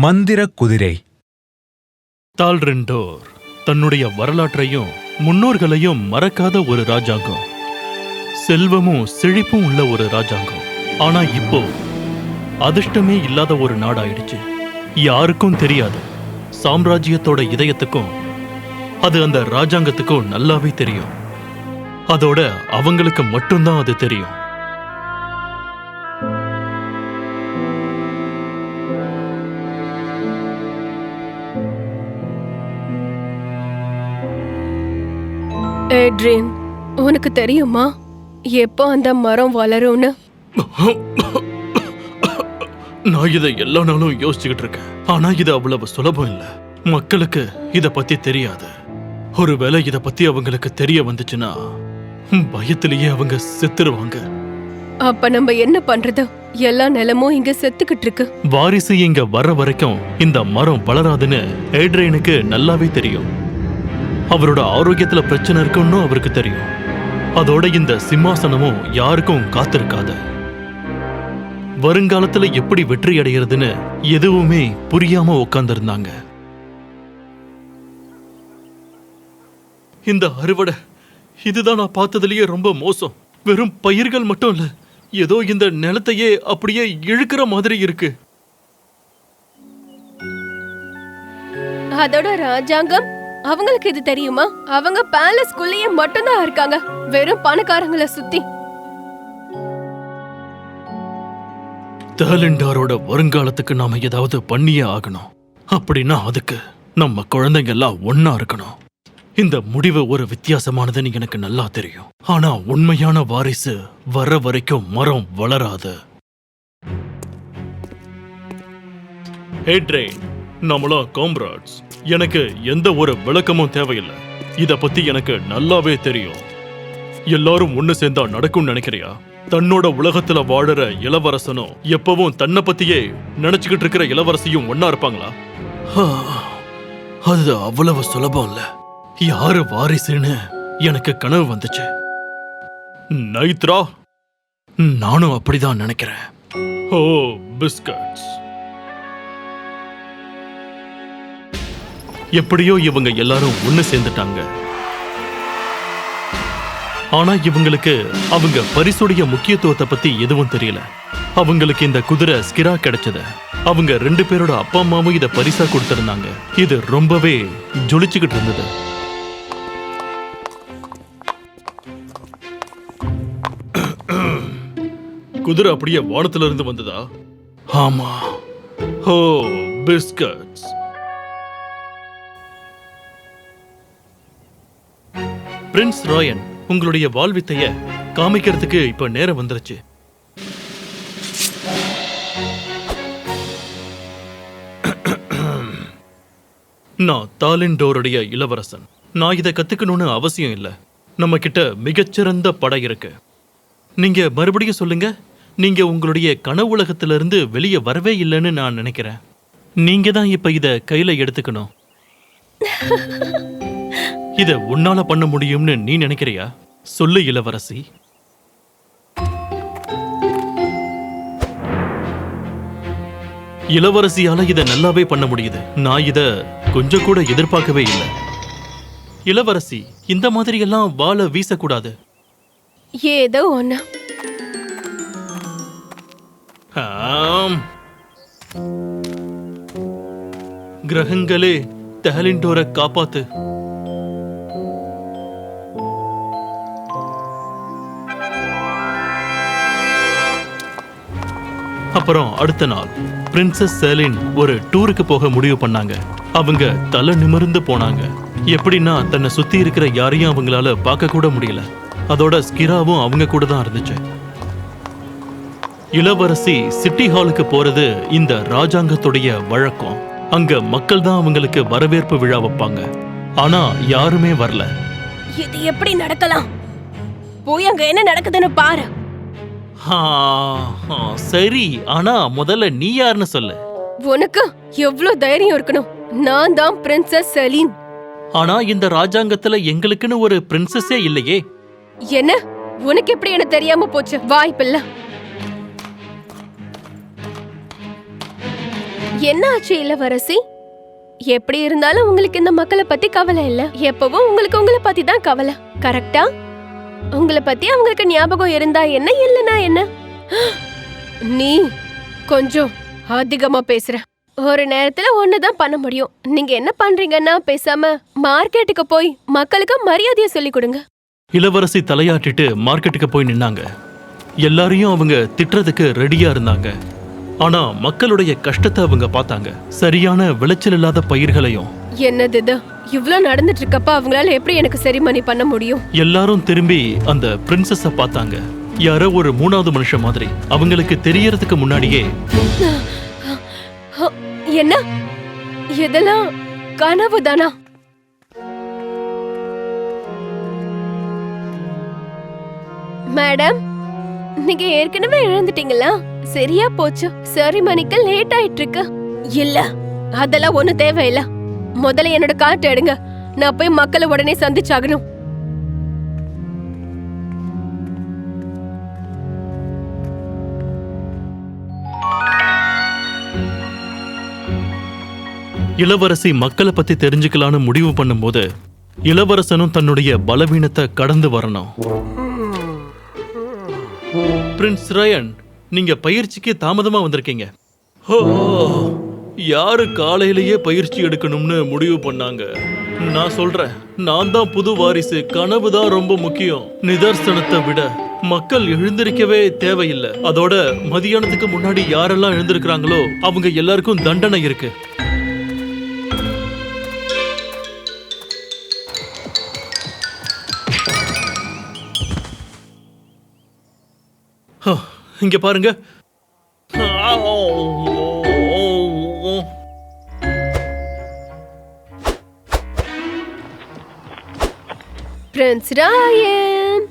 மந்திர குதிரை. தால்ரெண்டோர் தன்னுடைய வரலாற்றையும் முன்னோர்களையும் மறக்காத ஒரு ராஜாங்கம். செல்வமும் செழிப்பும் உள்ள ஒரு ராஜாங்கம். ஆனா இப்போ அதிர்ஷ்டமே இல்லாத ஒரு நாடாயிடுச்சு. யாருக்கும் தெரியாது. சாம்ராஜ்யத்தோட இதயத்துக்கும் அது அந்த ராஜாங்கத்துக்கும் நல்லாவே தெரியும். அதோட அவங்களுக்கு மட்டும்தான் அது தெரியும். ஏட்ரின் உனக்கு தெரியுமா? எப்போ அந்த மரம் வளரும்னு? நான் இதை எல்லா நாளும் யோசிச்சுக்கிட்டு இருக்கேன். ஆனா இது அவ்வளவு சுலபம் இல்ல. மக்களுக்கு இத பத்தி தெரியாது. ஒருவேளை இத பத்தி அவங்களுக்கு தெரிய வந்துச்சுன்னா பயத்திலேயே அவங்க செத்துருவாங்க. அப்ப நம்ம என்ன பண்றது? எல்லா நிலமும் இங்க செத்துக்கிட்டு இருக்கு. வாரிசு இங்க வர்ற வரைக்கும் இந்த மரம் வளராதுன்னு ஏட்ரைனுக்கு நல்லாவே தெரியும். அவரோட ஆரோக்கியத்துல பிரச்சனை இருக்குன்னு அவருக்கு தெரியும். அதோட இந்த சிம்மாசனமும் யாருக்கும் காத்திருக்காது. வருங்காலத்துல எப்படி வெற்றி அடைகிறதுன்னு எதுவுமே புரியாம உட்கார்ந்திருந்தாங்க இந்த அறுவடை இதுதான் நான் பார்த்ததுலயே ரொம்ப மோசம். வெறும் பயிர்கள் மட்டும் இல்ல ஏதோ இந்த நிலத்தையே அப்படியே இழுக்கிற மாதிரி இருக்கு. அதோட ராஜாங்கம் அவங்களுக்கு இது தெரியுமா? அவங்க பேலஸ்குள்ளேயே மட்டும்தான் இருக்காங்க. வெறும் பணக்காரங்களை சுத்தி. தேலண்டாரோட வருங்காலத்துக்கு நாம ஏதாவது பண்ணியே ஆகணும். அப்படின்னா அதுக்கு நம்ம குழந்தைங்க எல்லாம் ஒன்னா இருக்கணும். இந்த முடிவு ஒரு வித்தியாசமானதுன்னு எனக்கு நல்லா தெரியும். ஆனா உண்மையான வாரிசு வர வரைக்கும் மரம் வளராது. ஹேட்ரேன் நம்மளாம் காம்ராட்ஸ் எனக்கு எந்த ஒரு விளக்கமும் தேவையில்லை. இத பத்தி எனக்கு நல்லாவே தெரியும். எல்லாரும் ஒண்ணு சேர்ந்தா நடக்கும்னு நினைக்கிறியா? தன்னோட உலகத்துல வாழற இளவரசனும் எப்பவும் தன்னை பத்தியே நினைச்சுக்கிட்டு இருக்கிற இளவரசியும் ஒன்னா இருப்பாங்களா? அது அவ்வளவு சுலபம் இல்ல. யாரு வாரிசுன்னு எனக்கு கனவு வந்துச்சு. நைத்ரா? நானும் அப்படிதான் நினைக்கிறேன். ஓ பிஸ்கட்ஸ். எப்படியோ இவங்க எல்லாரும் ஒண்ணு சேர்ந்துட்டாங்க. ஆனா இவங்களுக்கு அவங்க பரிசுடைய முக்கியத்துவத்தை பத்தி எதுவும் தெரியல. அவங்களுக்கு இந்த குதிரை ஸ்கிரா கிடைச்சது. அவங்க ரெண்டு பேரோட அப்பா அம்மாவும் இதை பரிசா கொடுத்திருந்தாங்க. இது ரொம்பவே ஜொலிச்சுக்கிட்டு இருந்தது. குதிரை அப்படியே வானத்துல இருந்து வந்ததா? ஆமா. ஹோ பிஸ்கட்ஸ். பிரின்ஸ் ராயன் உங்களுடைய வாழ்வித்தைய காமிக்கிறதுக்கு இப்ப நேரம் வந்துருச்சு. நான் தாலின்டோருடைய இளவரசன். நான் இதை கத்துக்கணும்னு அவசியம் இல்லை. நம்ம கிட்ட மிகச்சிறந்த படை இருக்கு. நீங்க மறுபடியும் சொல்லுங்க. நீங்க உங்களுடைய கனவுலகத்துல இருந்து வெளியே வரவே இல்லைன்னு நான் நினைக்கிறேன். நீங்க தான் இப்ப இத கையில எடுத்துக்கணும். இத உன்னால பண்ண முடியும்னு நீ நினைக்கிறியா? சொல்லு இளவரசி. இளவரசியால இத நல்லாவே பண்ண முடியுது. நான் இத கொஞ்சம் கூட எதிர்பார்க்கவே இல்லை. இளவரசி இந்த மாதிரி எல்லாம் வாழ வீசக்கூடாது. ஏதோ ஒண்ணு. ஆம். கிரகங்களே டேலண்டோரை காப்பாத்து. அப்புறம் அடுத்த நாள் பிரின்சஸ் செலின் ஒரு டூருக்கு போக முடிவு பண்ணாங்க. அவங்க தலை நிமிர்ந்து போனாங்க. எப்படின்னா தன்னை சுத்தி இருக்கிற யாரையும் அவங்களால பார்க்க கூட முடியல. அதோட ஸ்கிராவும் அவங்க கூட தான் இருந்துச்சு. இளவரசி சிட்டி ஹாலுக்கு போறது இந்த ராஜாங்கத்துடைய வழக்கம். அங்க மக்கள் தான் அவங்களுக்கு வரவேற்பு விழா வைப்பாங்க. ஆனா யாருமே வரல. இது எப்படி நடக்கலாம்? போய் அங்க என்ன நடக்குதுன்னு பாரு. சரி ஆனா முதல்ல நீ யாருன்னு சொல்லு. உனக்கு எவ்வளவு தைரியம் இருக்கணும்? நான் தான் பிரின்சஸ் செலீன் ஆனா இந்த ராஜாங்கத்துல எங்களுக்குன்னு ஒரு பிரின்சஸே இல்லையே. என்ன? உனக்கு எப்படி என்ன தெரியாம போச்சு? வாய்ப்பில்ல என்ன ஆச்சு இளவரசி? எப்படி இருந்தாலும் உங்களுக்கு இந்த மக்களை பத்தி கவலை இல்ல. எப்பவும் உங்களுக்கு உங்களை பத்தி தான் கவலை. கரெக்டா உங்களை பத்தி அவங்களுக்கு ஞாபகம் இருந்தா என்ன இல்லனா என்ன? நீ கொஞ்சம் அதிகமா பேசுற. ஒரு நேரத்துல ஒண்ணுதான் பண்ண முடியும். நீங்க என்ன பண்றீங்கன்னா பேசாம மார்க்கெட்டுக்கு போய் மக்களுக்கு மரியாதையை சொல்லி கொடுங்க. இளவரசி தலையாட்டிட்டு மார்க்கெட்டுக்கு போய் நின்னாங்க. எல்லாரையும் அவங்க திட்டுறதுக்கு ரெடியா இருந்தாங்க. ஆனா மக்களுடைய கஷ்டத்தை அவங்க பார்த்தாங்க. சரியான விளைச்சல் இல்லாத பயிர்களையும் என்னது இது? இவ்ளோ நடந்துட்டு இருக்கப்ப அவங்களால எப்படி எனக்கு சரி மணி பண்ண முடியும்? எல்லாரும் திரும்பி அந்த பிரின்சஸ பார்த்தாங்க. யாரோ ஒரு மூணாவது மனுஷன் மாதிரி. அவங்களுக்கு தெரியறதுக்கு முன்னாடியே என்ன? இதெல்லாம் கனவு தானா? மேடம் நீங்க ஏற்கனவே இழந்துட்டீங்களா சரியா போச்சு. சரி மணிக்கு லேட் ஆயிட்டு இருக்கு இல்ல அதெல்லாம் ஒண்ணு தேவையில்ல. முதல்ல என்னோட காட்டு எடுங்க. நான் போய் மக்களை உடனே சந்திச்சாகணும். இளவரசி மக்களை பத்தி தெரிஞ்சுக்கலான்னு முடிவு பண்ணும்போது இளவரசனும் தன்னுடைய பலவீனத்தை கடந்து வரணும். பிரின்ஸ் ரயன் நீங்க பயிற்சிக்கு தாமதமா வந்திருக்கீங்க. ஓ யாரு காலையிலேயே பயிற்சி எடுக்கணும்னு முடிவு பண்ணாங்க? நான் சொல்றேன் நான் தான் புது வாரிசு கனவு தான் ரொம்ப முக்கியம். நிதர்சனத்தை விட மக்கள் எழுந்திருக்கவே தேவையில்லை. அதோட மதியானத்துக்கு முன்னாடி யாரெல்லாம் எழுந்திருக்கிறாங்களோ அவங்க எல்லாருக்கும் தண்டனை இருக்கு. இங்க பாருங்க. பிரின்ஸ் ராயன்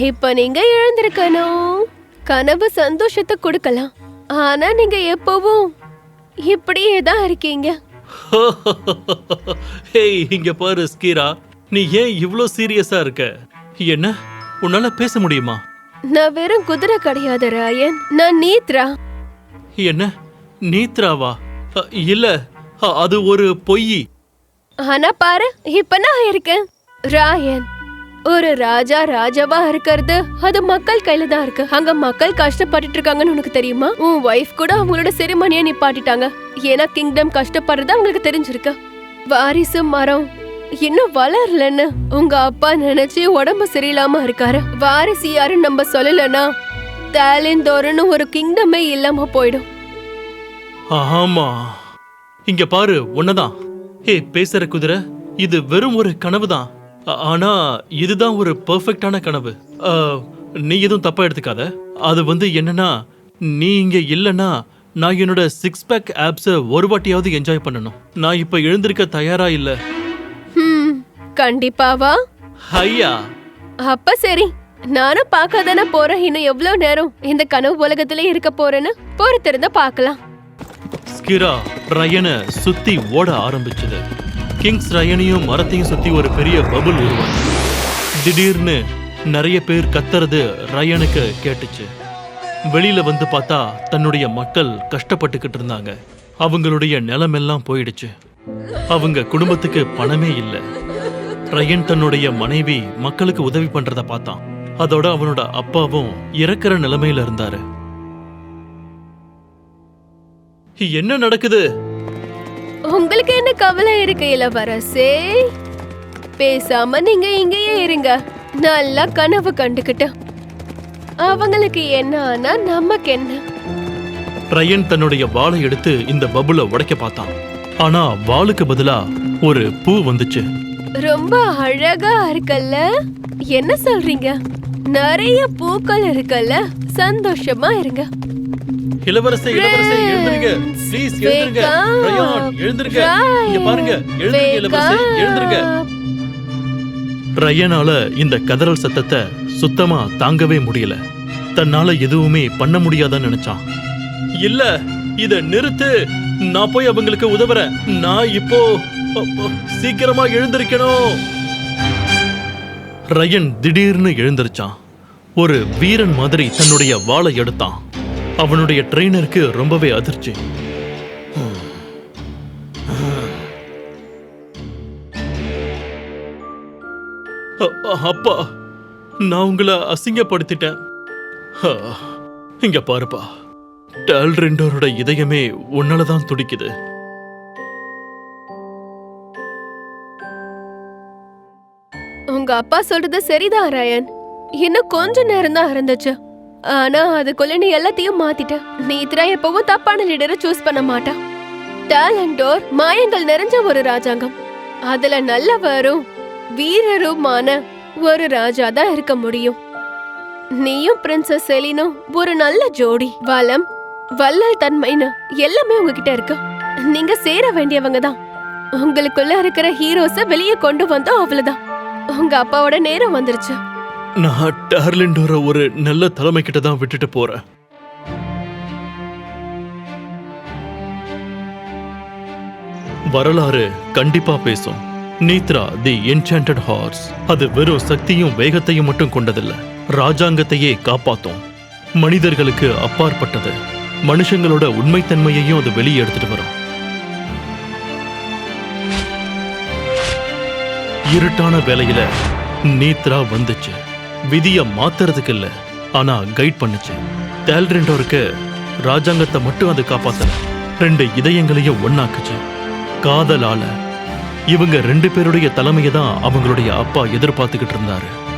இப்ப நீங்க எழுந்திருக்கணும். கனவு சந்தோஷத்தை கொடுக்கலாம். ஆனா நீங்க எப்பவும் இப்படியே தான் இருக்கீங்க. ஹேய் இங்க பாரு ஸ்கீரா. நீ ஏன் இவ்ளோ சீரியஸா இருக்க? என்ன? உன்னால பேச முடியுமா? நான் வெறும் குதிரை கிடையாது ராயன். நான் நீத்ரா. என்ன? நீத்ராவா? அ, இல்ல அ, அது ஒரு பொய். ஆனா பாரு இப்ப நான் இருக்கேன். ராயன். ஒரு ராஜா ராஜாவா இருக்கிறது. அது மக்கள் கையில தான் இருக்கு. அங்க மக்கள் கஷ்டப்பட்டுட்டு இருக்காங்கன்னு உனக்கு தெரியுமா? உன் ஒய்ஃப் கூட அவங்களோட செரிமனியை நிப்பாட்டிட்டாங்க. ஏன்னா கிங்டம் கஷ்டப்படுறது அவங்களுக்கு தெரிஞ்சிருக்கு. வாரிசு மரம். இன்னும் வளரலன்னு. உங்க அப்பா நினைச்சு உடம்பு சரியில்லாம இருக்காரு. வாரிசு யாருன்னு நம்ம சொல்லலன்னா தாலிந்தோரன்னு ஒரு கிங்டமே இல்லாம போயிடும். ஆமா. இங்க பாரு உன்னதான் ஏ பேசுற குதிரை இது வெறும் ஒரு கனவுதான். ஆனா இதுதான் ஒரு பெர்ஃபெக்டான கனவு. நீ எதுவும் தப்பா எடுத்துக்காத. அது வந்து என்னன்னா நீ இங்க இல்லனா நான் என்னோட சிக்ஸ் பேக் ஆப்ஸ ஒரு வாட்டியாவது என்ஜாய் பண்ணணும். நான் இப்ப எழுந்திருக்க தயாரா இல்ல. கண்டிப்பாவா? ஐயா அப்ப சரி. நானும் பார்க்க தானே போறேன். இன்னும் எவ்வளவு நேரம் இந்த கனவு உலகத்திலே இருக்க போறேன்னு? பொறுத்திருந்த பார்க்கலாம். ஸ்கிரா ரயனை சுத்தி ஓட ஆரம்பிச்சது. கிங்ஸ் ரயனையும் மரத்தையும் சுத்தி ஒரு பெரிய பபுள் உருவாச்சு. திடீர்னு நிறைய பேர் கத்துறது ரயனுக்கு கேட்டுச்சு. வெளியில வந்து பார்த்தா தன்னுடைய மக்கள் கஷ்டப்பட்டுக்கிட்டு இருந்தாங்க. அவங்களுடைய நிலமெல்லாம் போயிடுச்சு. அவங்க குடும்பத்துக்கு பணமே இல்லை. ரயன் தன்னுடைய மனைவி மக்களுக்கு உதவி பண்றத பார்த்தான். அதோட அவனோட அப்பாவும் இறக்குற நிலைமையில இருந்தாரு. என்ன நடக்குது? உங்களுக்கு என்ன கவலை இருக்கு இளவரசே? பேசாம நீங்க இங்கேயே இருங்க. நல்லா கனவு கண்டுக்கிட்டு அவங்களுக்கு என்ன ஆனா நமக்கு என்ன? ரயன் தன்னுடைய வாளை எடுத்து இந்த பபுல உடைக்க பார்த்தான். ஆனா வாளுக்கு பதிலா ஒரு பூ வந்துச்சு. ரொம்ப அழகா இருக்கல்ல? என்ன சொல்றீங்க? நிறைய பூக்கள் இருக்கல்ல? சந்தோஷமா இருங்க. இளவரசே இளவரசே எழுந்திருங்க. ப்ளீஸ் எழுந்திருங்க. ரயான் எழுந்திருங்க. இங்க பாருங்க. எழுந்திருங்க இளவரசே எழுந்திருங்க. ரயனால இந்த கதறல் சத்தத்தை சுத்தமா தாங்கவே முடியல. தன்னால எதுவுமே பண்ண முடியாதான்னு நினைச்சான். இல்ல இத நிறுத்து. நான் போய் அவங்களுக்கு உதவுறேன். நான் இப்போ சீக்கிரமா எழுந்திருக்கணும். ரயன் திடீர்னு எழுந்திருச்சான். ஒரு வீரன் மாதிரி தன்னுடைய வாளை எடுத்தான். அவனுடைய ட்ரெயினருக்கு ரொம்பவே அதிர்ச்சி. அப்பா நான் உங்களை அசிங்கப்படுத்திட்டேன். இங்க பாருப்பா. டால்ரெண்டோரோட இதயமே உன்னாலதான் துடிக்குது. உங்க அப்பா சொல்றது சரிதான் ராயன். இன்னும் கொஞ்ச நேரம் தான் இருந்துச்சு. ஆனா அதுக்குள்ள நீ எல்லாத்தையும் மாத்திட்ட. நீத்ரா எப்பவும் தப்பான லீடரை சூஸ் பண்ண மாட்டா. டேலண்டோர் மாயங்கள் நிறைஞ்ச ஒரு ராஜாங்கம். அதுல நல்லவரும் வீரருமான ஒரு ராஜா தான் இருக்க முடியும். நீயும் பிரின்சஸ் செலினும் ஒரு நல்ல ஜோடி. வளம் வள்ளல் தன்மைன்னு எல்லாமே உங்ககிட்ட இருக்கு. நீங்க சேர வேண்டியவங்க தான். உங்களுக்குள்ள இருக்கிற ஹீரோஸ வெளியே கொண்டு வந்தோம் அவ்வளவுதான். உங்க அப்பாவோட நேரம் வந்துருச்சு. நான் டார்லிண்டோர ஒரு நல்ல தலைமை கிட்ட தான் விட்டுட்டு போறேன். வரலாறு கண்டிப்பா பேசும். நீத்ரா தி என்சாண்டட் ஹார்ஸ் அது வெறும் சக்தியும் வேகத்தையும் மட்டும் கொண்டதில்ல. ராஜாங்கத்தையே காப்பாத்தும். மனிதர்களுக்கு அப்பாற்பட்டது. மனுஷங்களோட உண்மைத்தன்மையையும் அது வெளியே எடுத்துட்டு வரும். இருட்டான வேலையில நீத்ரா வந்துச்சு. விதிய மாத்துறதுக்கு இல்லை ஆனா கைட் பண்ணுச்சு. தேல்ரெண்டோருக்கு ராஜாங்கத்தை மட்டும் அது காப்பாத்தல. ரெண்டு இதயங்களையும் ஒண்ணாக்குச்சு. காதலால. இவங்க ரெண்டு பேருடைய தலைமையை தான் அவங்களுடைய அப்பா எதிர்பார்த்துக்கிட்டு இருந்தாரு.